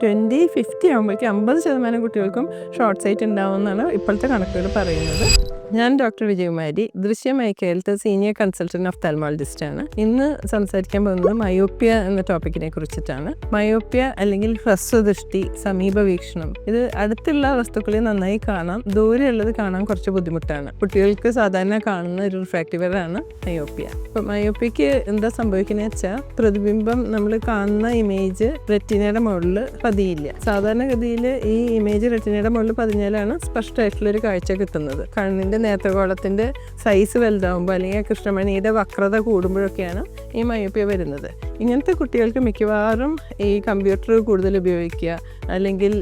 Twenty fifty ആകുമ്പോഴേക്കും അമ്പത് ശതമാനം കുട്ടികൾക്കും ഷോർട്ട് സൈറ്റ് ഉണ്ടാവുമെന്നാണ് ഇപ്പോഴത്തെ കണക്കുകൾ പറയുന്നത്. ഞാൻ ഡോക്ടർ വിജയകുമാരി ദൃശ്യമായി കേരളത്തെ സീനിയർ കൺസൾട്ടന്റ് ഓഫ് തെർമോളജിസ്റ്റ് ആണ്. ഇന്ന് സംസാരിക്കാൻ പോകുന്നത് മയോപ്യ എന്ന ടോപ്പിക്കിനെ കുറിച്ചിട്ടാണ്. മയോപ്യ അല്ലെങ്കിൽ ഹ്രസ്വദൃഷ്ടി സമീപ വീക്ഷണം ഇത് അടുത്തുള്ള വസ്തുക്കളെ നന്നായി കാണാം ദൂരെയുള്ളത് കാണാൻ കുറച്ച് ബുദ്ധിമുട്ടാണ്. കുട്ടികൾക്ക് സാധാരണ കാണുന്ന ഒരു റിഫ്രാക്റ്റീവറാണ് മയോപ്യ. അപ്പോൾ മയോപ്യക്ക് എന്താ സംഭവിക്കുന്നത് വെച്ചാൽ പ്രതിബിംബം നമ്മൾ കാണുന്ന ഇമേജ് റെറ്റിനയുടെ മുകളിൽ പതിയില്ല. സാധാരണഗതിയിൽ ഈ ഇമേജ് റെറ്റിനയുടെ മുകളിൽ പതിഞ്ഞാലാണ് സ്പഷ്ടമായിട്ടുള്ളൊരു കാഴ്ച കിട്ടുന്നത്. കണ്ണിന്റെ നേത്രഗോളത്തിന്റെ സൈസ് വലുതാവുമ്പോൾ അല്ലെങ്കിൽ കൃഷ്ണമണിയുടെ വക്രത കൂടുമ്പോഴൊക്കെയാണ് ഈ മയോപ്യ വരുന്നത്. ഇങ്ങനത്തെ കുട്ടികൾക്ക് മിക്കവാറും ഈ കമ്പ്യൂട്ടർ കൂടുതൽ ഉപയോഗിക്കുക അല്ലെങ്കിൽ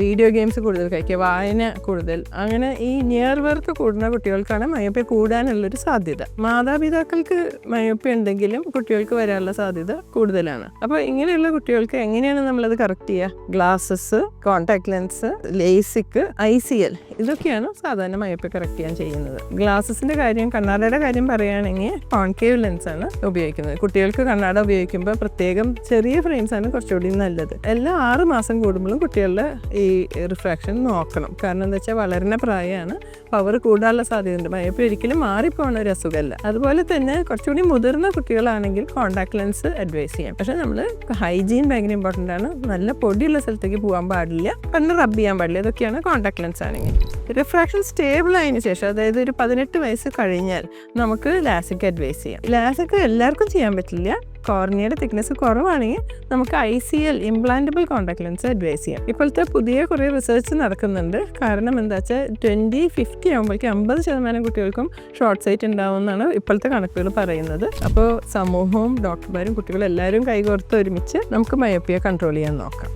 വീഡിയോ ഗെയിംസ് കൂടുതൽ കഴിക്കുക വായന കൂടുതൽ. അങ്ങനെ ഈ നിയർ വർക്ക് കൂടുന്ന കുട്ടികൾക്കാണ് മയോപ്യ കൂടാനുള്ളൊരു സാധ്യത. മാതാപിതാക്കൾക്ക് മയോപ്യ ഉണ്ടെങ്കിലും കുട്ടികൾക്ക് വരാനുള്ള സാധ്യത കൂടുതലാണ്. അപ്പോൾ ഇങ്ങനെയുള്ള കുട്ടികൾക്ക് എങ്ങനെയാണ് നമ്മളത് കറക്റ്റ് ചെയ്യുക? Glasses contact lens LASIK I C L ഇതൊക്കെയാണ് സാധാരണ മയോപ്യ കറക്റ്റ് ചെയ്യാൻ ചെയ്യുന്നത്. ഗ്ലാസസിന്റെ കാര്യം കണ്ണാടയുടെ കാര്യം പറയുകയാണെങ്കിൽ കോൺകേവ് ലെൻസ് ആണ് ഉപയോഗിക്കുന്നത്. കുട്ടികൾക്ക് കണ്ണാട ഉപയോഗിക്കുമ്പോൾ പ്രത്യേകം ചെറിയ ഫ്രെയിംസ് ആണ് കുറച്ചുകൂടി നല്ലത്. എല്ലാ ആറ് മാസം കൂടുമ്പോഴും കുട്ടികളുടെ ഈ റിഫ്രാക്ഷൻ നോക്കണം. കാരണം എന്താ വെച്ചാൽ വളരുന്ന പ്രായമാണ് പവർ കൂടാനുള്ള സാധ്യതയുണ്ട്. മയപ്പ് ഒരിക്കലും മാറിപ്പോണ ഒരു അസുഖമല്ല അതുപോലെ തന്നെ കുറച്ചുകൂടി മുതിർന്ന കുട്ടികളാണെങ്കിൽ കോൺടാക്ട് ലെൻസ് അഡ്വൈസ് ചെയ്യാം. പക്ഷേ നമ്മൾ ഹൈജീൻ ഭയങ്കര ഇമ്പോർട്ടന്റ് ആണ്. നല്ല പൊടിയുള്ള സ്ഥലത്തേക്ക് പോകാൻ പാടില്ല. കണ്ണ് റബ്ബ് ചെയ്യാൻ പാടില്ല. ഇതൊക്കെയാണ് കോൺടാക്ട് ലെൻസ് ആണെങ്കിൽ. റിഫ്രാക്ഷൻ സ്റ്റേബിൾ ആയതിനു ശേഷം അതായത് ഒരു പതിനെട്ട് വയസ്സ് കഴിഞ്ഞാൽ നമുക്ക് ലാസിക് അഡ്വൈസ് ചെയ്യാം. ലാസിക് എല്ലാവർക്കും ചെയ്യാൻ പറ്റില്ല. കോർണിയയുടെ തിക്നെസ് കുറവാണെങ്കിൽ നമുക്ക് I C L implantable contact lens advise ചെയ്യാം. ഇപ്പോഴത്തെ പുതിയ കുറേ റിസർച്ച് നടക്കുന്നുണ്ട്. കാരണം എന്താ വെച്ചാൽ ട്വന്റി ഫിഫ്റ്റി ആകുമ്പോഴേക്കും അമ്പത് ശതമാനം കുട്ടികൾക്കും ഷോർട്ട് സൈറ്റ് ഉണ്ടാവും എന്നാണ് ഇപ്പോഴത്തെ കണക്കുകൾ പറയുന്നത്. അപ്പോൾ സമൂഹവും ഡോക്ടർമാരും കുട്ടികളും എല്ലാവരും കൈകോർത്ത് ഒരുമിച്ച് നമുക്ക് മയോപ്പിയ കൺട്രോൾ ചെയ്യാൻ നോക്കാം.